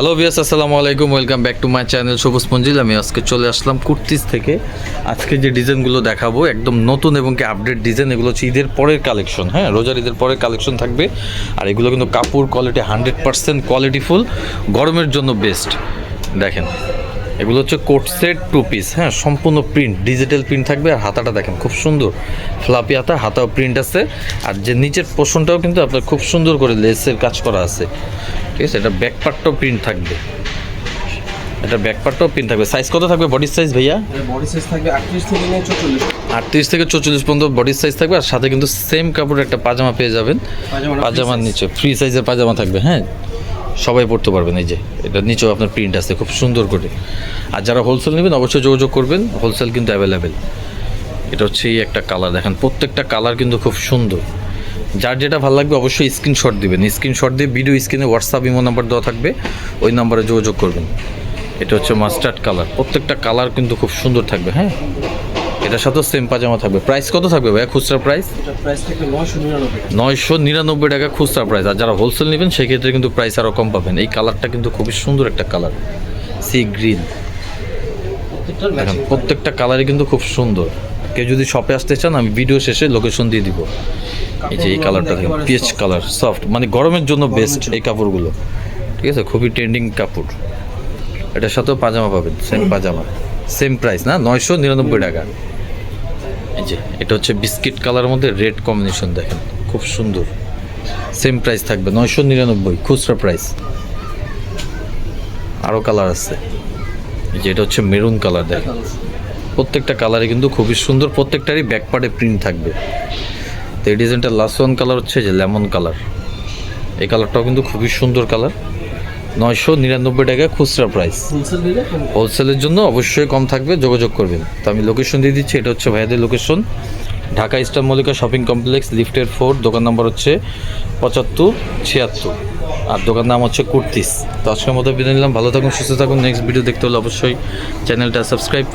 Hello বিয়াস আসসালামু আলাইকুম welcome back to my channel Sabuj Manzil আমি আজকে চলে আসলাম কুর্তিস থেকে। আজকে যে ডিজাইনগুলো দেখাবো, একদম নতুন এবং কি আপডেট ডিজাইন এগুলো হচ্ছে ঈদের পরের কালেকশন হ্যাঁ? রোজার ঈদের পরের কালেকশন থাকবে। আর এগুলো কিন্তু কাপড় কোয়ালিটি হান্ড্রেড পার্সেন্ট কোয়ালিটিফুল গরমের জন্য বেস্ট দেখেন, এগুলো হচ্ছে কোট সেট টু পিস হ্যাঁ? সম্পূর্ণ প্রিন্ট ডিজিটাল প্রিন্ট থাকবে। আর হাতাটা দেখেন, খুব সুন্দর। ফ্লাপি হাতা, হাতাও প্রিন্ট আছে। আর যে নিচের পোষণটাও কিন্তু আপনার খুব সুন্দর করে লেসের কাজ করা আছে। ঠিক আছে এটা ব্যাক পার্টটাও প্রিন্ট থাকবে। এটা ব্যাক পার্টটাও প্রিন্ট থাকবে। সাইজ কত থাকবে বডির সাইজ ভাইয়া? বডি সাইজ থাকবে আটত্রিশ থেকে চল্লিশ আটত্রিশ থেকে পর্যন্ত বডির সাইজ থাকবে আর সাথে কিন্তু সেম কাপড়ের একটা পাজামা পেয়ে যাবেন। পাজামা পাজামার নিচে ফ্রি সাইজের পাজামা থাকবে হ্যাঁ? সবাই পড়তে পারবেন এই যে এটা নিচেও আপনার প্রিন্ট আছে খুব সুন্দর করে। আর যারা হোলসেল নেবেন অবশ্যই যোগাযোগ করবেন হোলসেল কিন্তু অ্যাভেলেবেল এটা হচ্ছে এই একটা কালার দেখেন প্রত্যেকটা কালার কিন্তু খুব সুন্দর। যার যেটা ভালো লাগবে অবশ্যই স্ক্রিনশট দিবেন। স্ক্রিনশট দিয়ে ভিডিও স্ক্রিনে হোয়াটসঅ্যাপ ইমো নাম্বার দেওয়া থাকবে। ওই নাম্বারে যোগাযোগ করবেন। এটা হচ্ছে মাস্টার্ড কালার প্রত্যেকটা কালার কিন্তু খুব সুন্দর থাকবে হ্যাঁ? এটার সাথেও সেম পাজামা থাকবে। প্রাইস কত থাকবে ভাইয়া খুচরা প্রাইস নয়শো নিরানব্বই টাকা। খুচরা প্রাইস আর যারা হোলসেল নেবেন সেক্ষেত্রে কিন্তু প্রাইস আরও কম পাবেন। এই কালারটা কিন্তু খুবই সুন্দর একটা কালার সি গ্রিন। দেখেন প্রত্যেকটা কালারই কিন্তু খুব সুন্দর। কেউ যদি শপে আসতে চান আমি ভিডিও শেষে লোকেশন দিয়ে দিব। এই যে এই কালারটা দেখেন পিএচ কালার সফট মানে গরমের জন্য বেস্ট এই কাপড়গুলো। ঠিক আছে? খুবই ট্রেন্ডিং কাপড়। এটার সাথেও পাজামা পাবেন সেম পাজামা। সেম প্রাইস না? নয়শো নিরানব্বই টাকা। এই যে এটা হচ্ছে বিস্কিট কালার মধ্যে রেড কম্বিনেশন দেখেন খুব সুন্দর। সেম প্রাইস থাকবে নয়শো নিরানব্বই খুচরা প্রাইস আরও কালার আছে। এই যে এটা হচ্ছে মেরুন কালার দেখেন। প্রত্যেকটা কালারে কিন্তু খুবই সুন্দর প্রত্যেকটারই ব্যাক পার্টে প্রিন্ট থাকবে। তো এই ডিজাইনটা লাস্ট ওয়ান কালার হচ্ছে যে লেমন কালার এই কালারটাও কিন্তু খুবই সুন্দর কালার নয়শো নিরানব্বই টাকা খুচরা প্রাইস হোলসেলের জন্য অবশ্যই কম থাকবে যোগাযোগ করবেন। তো আমি লোকেশন দিয়ে দিচ্ছি এটা হচ্ছে ভাইয়াদের location Dhaka Eastern Mallika shopping complex লিফটের ফোর দোকান নাম্বার হচ্ছে পঁচাত্তর ছিয়াত্তর। আর দোকান নাম হচ্ছে কুর্তিস। তো আজকের মতো বিদায় নিলাম ভালো থাকুন সুস্থ থাকুন। নেক্সট ভিডিও দেখতে হলে অবশ্যই চ্যানেলটা সাবস্ক্রাইব